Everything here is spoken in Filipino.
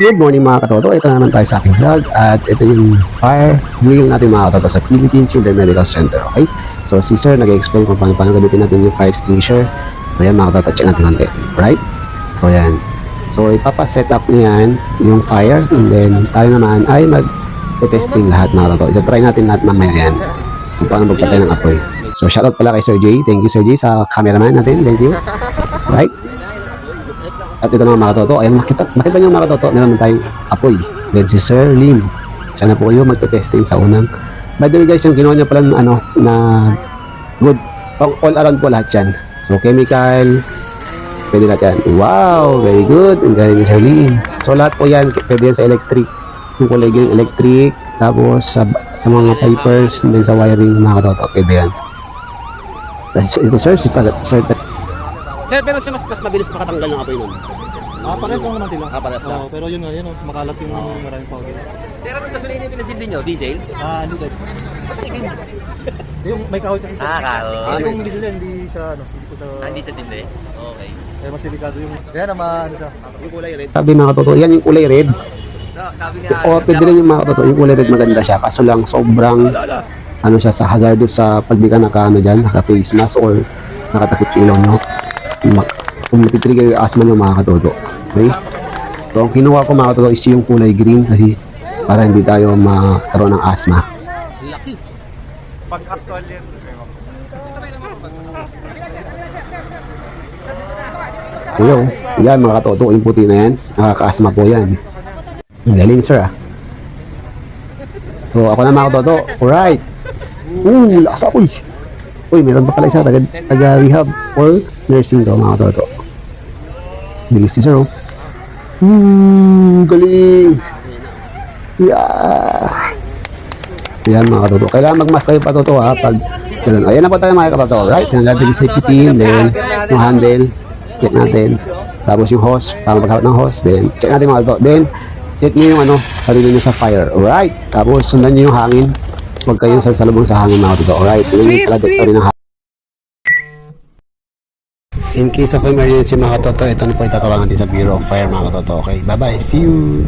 Good morning mga katoto. Ito naman tayo sa aking vlog at ito yung fire drill natin mga katoto sa Philippine Children Medical Center. Okay? So si Sir nag-explain kung paano, paano gamitin natin yung fire extinguisher. So yan mga katoto, check natin konti. Right? So yan. So ipapaset up niya yan yung fire and then tayo naman ay mag-testing lahat mga katoto. Ito try natin lahat mamaya yan kung paano magpatay ng apoy. So shoutout pala kay Sir Jay. Thank you Sir Jay sa cameraman natin. Thank you. Right? At ito na mga katoto, ayan makita, makita niyo mga katoto, meron tayong apoy. Then si Sir Lim, siya na po kayo magte-testing sa unang. By the way guys, yung ginawa niya pala ng ano, na good, pang all around po lahat yan. So chemical, pwede lahat yan. Wow, very good. Ang galing ni Sir Lim. So lahat po yan, pwede yan sa electric. Yung kulay electric, tapos sa, sa mga pipers, then sa wiring mga katoto, pwede yan. That's ito sir, si sir, sir, pero siya mas, mas mabilis makatanggal ng apoy nun. Ah, parehas lang naman sila. Ah, parehas lang. Oo, pero yun nga, yun, oh, makalat yung maraming powder. Pero kung gasolina yung pinasindi nyo, diesel? Ah, hindi dahil. Yung may kahoy kasi Ah, kahoy. Kasi kung hindi sila, hindi siya, ano, hindi ko sa... Ah, hindi sa sindi? Okay. Eh, mas delikado yung... Kaya naman, ano siya. Yung kulay red. sabi mga katoto, yan yung kulay red. No, sabi niya, O, pwede rin yung mga katoto, yung kulay red maganda siya. Kaso lang, sobrang, ano siya, sa hazardous sa pag di ka naka, ano dyan, naka face mask or nakatakip ilong, no? Kung matitrigger yung asthma nyo, mga katoto. Okay? So, ang kinuha ko, mga katoto, is yung kulay green kasi para hindi tayo magkaroon ng asthma. laki. Kuya, oh. yan mga katoto, yung puti na yan, nakaka-asthma po yan. Ang galing, sir, ah. So, ako na mga katoto, alright. Ooh, lakas ako, eh. Uy, meron pa pala isa, taga, taga rehab or nursing daw, mga katoto. Bilis si sir, oh. Hmm, galing. Yeah. Yan mga katoto. Kailangan magmask kayo pa toto ha. Pag, ganun. Ayan na po tayo mga katoto. Right? Yan natin yung safety pin. Then, yung handle. Check natin. Tapos yung hose. Para maghawak ng hose. Then, check natin mga katoto. Then, check nyo yung ano, sarili nyo sa fire. Alright? Tapos, sundan nyo yung hangin. Huwag kayong sasalubong sa hangin mga katoto. Alright? Yung pala doktor ng hangin. In case of emergency mga katoto, ito na po itatawagan natin sa Bureau of Fire mga katoto. Okay? Bye-bye. See you!